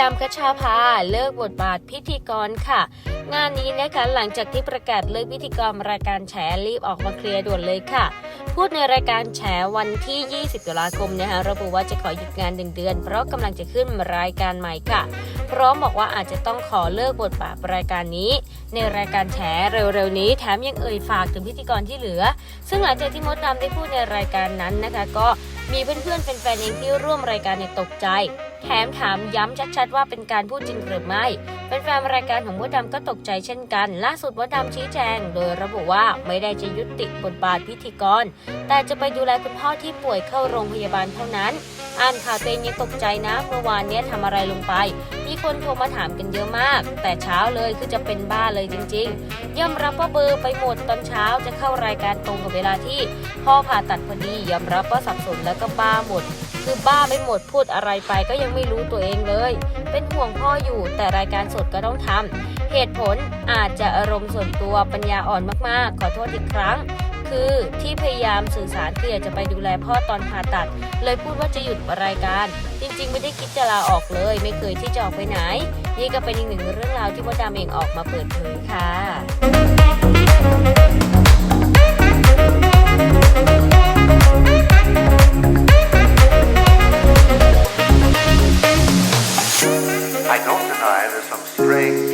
ดำคชาภาเลิกบทบาทพิธีกรค่ะ งานนี้นะคะหลังจากที่ประกาศเลิกพิธีกรรายการแฉรีบออกมาเคลียร์ด่วนเลยค่ะ พูดในรายการแฉวันที่ 20 ตุลาคมนะคะระบุว่าจะขอหยุดงานหนึ่งเดือน เพราะกำลังจะขึ้นรายการใหม่ค่ะ พร้อมบอกว่าอาจจะต้องขอเลิกบทบาทรายการนี้ ในรายการแฉเร็วๆนี้แถมยังเอ่ยฝากถึงพิธีกรที่เหลือ ซึ่งหลังจากที่มดดำได้พูดในรายการนั้นนะคะ ก็มีเพื่อนๆเป็นแฟนๆเองที่ร่วมรายการเนี่ยตกใจ แถมถามย้ำชัดๆว่าเป็นการพูดจริงหรือไม่ แฟนๆรายการของมดดำก็ตกใจเช่นกัน ล่าสุดมดดำชี้แจง โดยระบุว่าไม่ได้จะยุติบทบาทพิธีกร แต่จะไปดูแลคุณพ่อที่ป่วยเข้าโรงพยาบาลเท่านั้น อ่านข่าวตัวเองยังตกใจนะเมื่อวานนี้ทำอะไรลงไป มีคนโทรมาถามกันเยอะมาก แต่เช้าเลยคือจะเป็นบ้าเลยจริงๆยอมรับว่าเบอร์ไปหมดตอนเช้าจะเข้ารายการตรงกับเวลาที่พ่อผ่าตัดพอดียอมรับว่าสับสนแล้วก็บ้าหมดคือบ้าไม่หมดพูดอะไรไปก็ยังไม่รู้ตัวเองเลย เป็นห่วงพ่ออยู่แต่รายการสดก็ต้องทำเหตุผลอาจจะอารมณ์ส่วนตัวปัญญาอ่อนมากๆ ขอโทษอีกครั้ง คือที่พยายามสื่อสารคืออยากจะไปดูแลพ่อตอนผ่าตัด เลยพูดว่าจะหยุดรายการ จริงๆ ไม่ได้คิดจะลาออกเลย ไม่เคยที่จะออกไปไหน นี่ก็เป็นอีกหนึ่งเรื่องราวที่มดดามเองออกมาเปิดเผยค่ะ I don't deny there's some strange